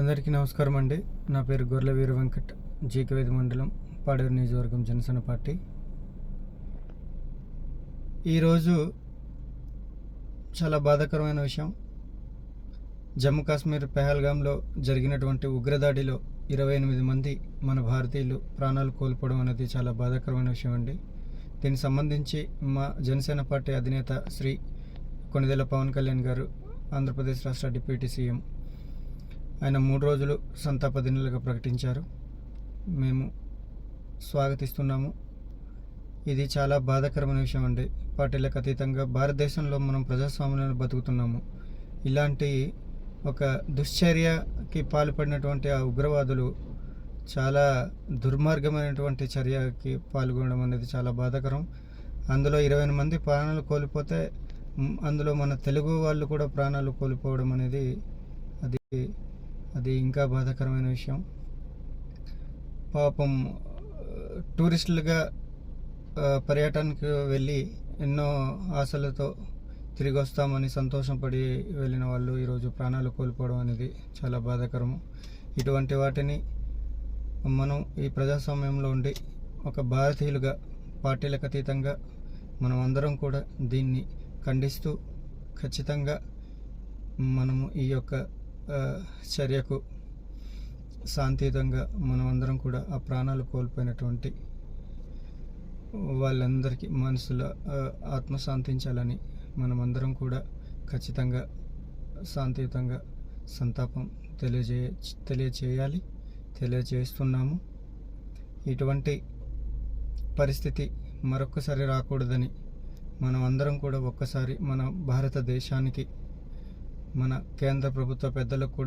అందరికీ నమస్కారం అండి. నా పేరు గొర్రెల వీర వెంకట్. జీకవేది మండలం పాడేరు నియోజకవర్గం జనసేన పార్టీ. ఈరోజు చాలా బాధాకరమైన విషయం. జమ్మూ కాశ్మీర్ పెహల్గాంలో జరిగినటువంటి ఉగ్రదాడిలో ఇరవై ఎనిమిది మంది మన భారతీయులు ప్రాణాలు కోల్పోవడం అనేది చాలా బాధాకరమైన విషయం అండి. దీనికి సంబంధించి మా జనసేన పార్టీ అధినేత శ్రీ కొనిదెల పవన్ కళ్యాణ్ గారు ఆంధ్రప్రదేశ్ రాష్ట్ర డిప్యూటీ సీఎం ఆయన మూడు రోజులు సంతాప దినాలుగా ప్రకటించారు. మేము స్వాగతిస్తున్నాము. ఇది చాలా బాధాకరమైన విషయం అండి. పార్టీలకు అతీతంగా భారతదేశంలో మనం ప్రజాస్వామ్యంలో బతుకుతున్నాము. ఇలాంటి ఒక దుశ్చర్యకి పాల్పడినటువంటి ఆ ఉగ్రవాదులు చాలా దుర్మార్గమైనటువంటి చర్యకి పాల్గొనడం అనేది చాలా బాధాకరం. అందులో ఇరవై మంది ప్రాణాలు కోల్పోతే అందులో మన తెలుగు వాళ్ళు కూడా ప్రాణాలు కోల్పోవడం అనేది అది అది ఇంకా బాధాకరమైన విషయం. పాపం టూరిస్టులుగా పర్యటనకు వెళ్ళి ఎన్నో ఆశలతో తిరిగి వస్తామని సంతోషపడి వెళ్ళిన వాళ్ళు ఈరోజు ప్రాణాలు కోల్పోవడం అనేది చాలా బాధాకరము ఇటువంటి వాటిని మనం ఈ ప్రజాస్వామ్యంలో ఉండి ఒక భారతీయులుగా పార్టీలకు అతీతంగా మనం అందరం కూడా దీన్ని ఖండిస్తూ ఖచ్చితంగా మనము ఈ యొక్క చర్యకు శాంతియుతంగా మనమందరం కూడా ఆ ప్రాణాలు కోల్పోయినటువంటి వాళ్ళందరికీ మనసుల ఆత్మశాంతించాలని ఆత్మ శాంతించాలని మనమందరం కూడా ఖచ్చితంగా శాంతియుతంగా సంతాపం తెలియజేయ తెలియచేయాలి తెలియజేస్తున్నాము. ఇటువంటి పరిస్థితి మరొక్కసారి రాకూడదని మనం అందరం కూడా ఒక్కసారి మన భారతదేశానికి మన కేంద్ర ప్రభుత్వ పెద్దలకు కూడా